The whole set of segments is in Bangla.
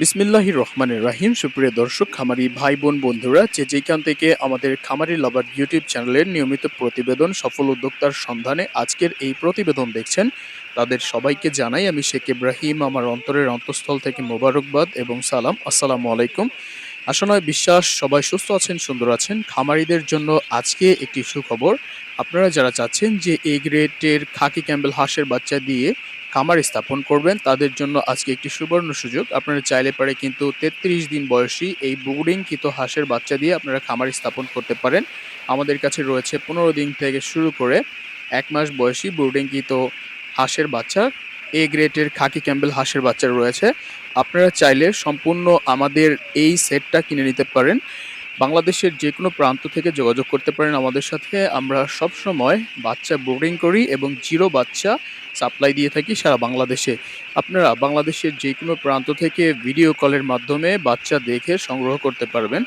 বিসমিল্লাহ রহমানের রাহিম। সুপ্রিয় দর্শক, খামারি ভাই, বোন, বন্ধুরা, যে যেখান থেকে আমাদের খামারি লাভার ইউটিউব চ্যানেলের নিয়মিত প্রতিবেদন, সফল উদ্যোক্তার সন্ধানে আজকের এই প্রতিবেদন দেখছেন, তাদের সবাইকে জানাই আমি শেখ ইব্রাহিম, আমার অন্তরের অন্তঃস্থল থেকে মোবারকবাদ এবং সালাম। আসসালামু আলাইকুম। আশা নয় বিশ্বাস, সবাই সুস্থ আছেন, সুন্দর আছেন। খামারিদের জন্য আজকে একটি সুখবর। আপনারা যারা চাচ্ছেন যে এ গ্রেডের খাকি ক্যাম্বেল হাঁসের বাচ্চা দিয়ে খামার স্থাপন করবেন, তাদের জন্য আজকে একটি সুবর্ণ সুযোগ। আপনারা চাইলে পারে কিন্তু তেত্রিশ দিন বয়সী এই বুডিংকৃত হাঁসের বাচ্চা দিয়ে আপনারা খামার স্থাপন করতে পারেন। আমাদের কাছে রয়েছে পনেরো দিন থেকে শুরু করে এক মাস বয়সী বুডিংকৃত হাঁসের বাচ্চা। এ গ্রেটের খাকি ক্যাম্বেল হাঁসের বাচ্চা রয়েছে। আপনারা চাইলে সম্পূর্ণ আমাদের এই সেটটা কিনে নিতে পারেন। বাংলাদেশের যে কোনো প্রান্ত থেকে যোগাযোগ করতে পারেন আমাদের সাথে। আমরা সব সময় বাচ্চা বোর্ডিং করি এবং জিরো বাচ্চা সাপ্লাই দিয়ে থাকি সারা বাংলাদেশে। আপনারা বাংলাদেশের যে কোনো প্রান্ত থেকে ভিডিও কলের মাধ্যমে বাচ্চা দেখে সংগ্রহ করতে পারবেন।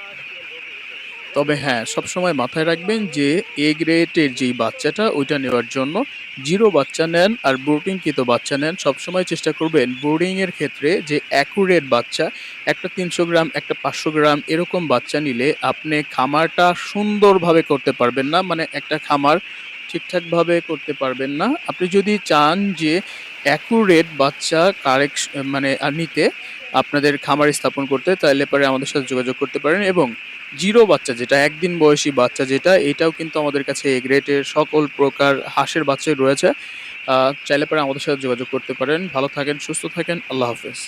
তবে হ্যাঁ সবসময় মাথায় রাখবেন যে এ গ্রেডের যেই বাচ্চাটা, ওইটা নেওয়ার জন্য জিরো বাচ্চা নেন আর ব্রুডিংকৃত বাচ্চা নেন। সবসময় চেষ্টা করবেন ব্রুডিংয়ের ক্ষেত্রে যে অ্যাকুরেট বাচ্চা, একটা তিনশো গ্রাম, একটা পাঁচশো গ্রাম এরকম বাচ্চা নিলে আপনি খামারটা সুন্দরভাবে করতে পারবেন না। মানে একটা খামার ঠিকঠাকভাবে করতে পারবেন না। আপনি যদি চান যে অ্যাকুরেট বাচ্চা কারেক্ট মানে নিতে আপনাদের খামার স্থাপন করতে, তাহলে পরে আমাদের সাথে যোগাযোগ করতে পারেন এবং জিরো বাচ্চা যেটা, একদিন বয়সী বাচ্চা যেটা, এটাও কিন্তু আমাদের কাছে এ গ্রেটের সকল প্রকার হাঁসের বাচ্চাই রয়েছে। চাইলে পরে আমাদের সাথে যোগাযোগ করতে পারেন। ভালো থাকেন, সুস্থ থাকেন। আল্লাহ হাফেজ।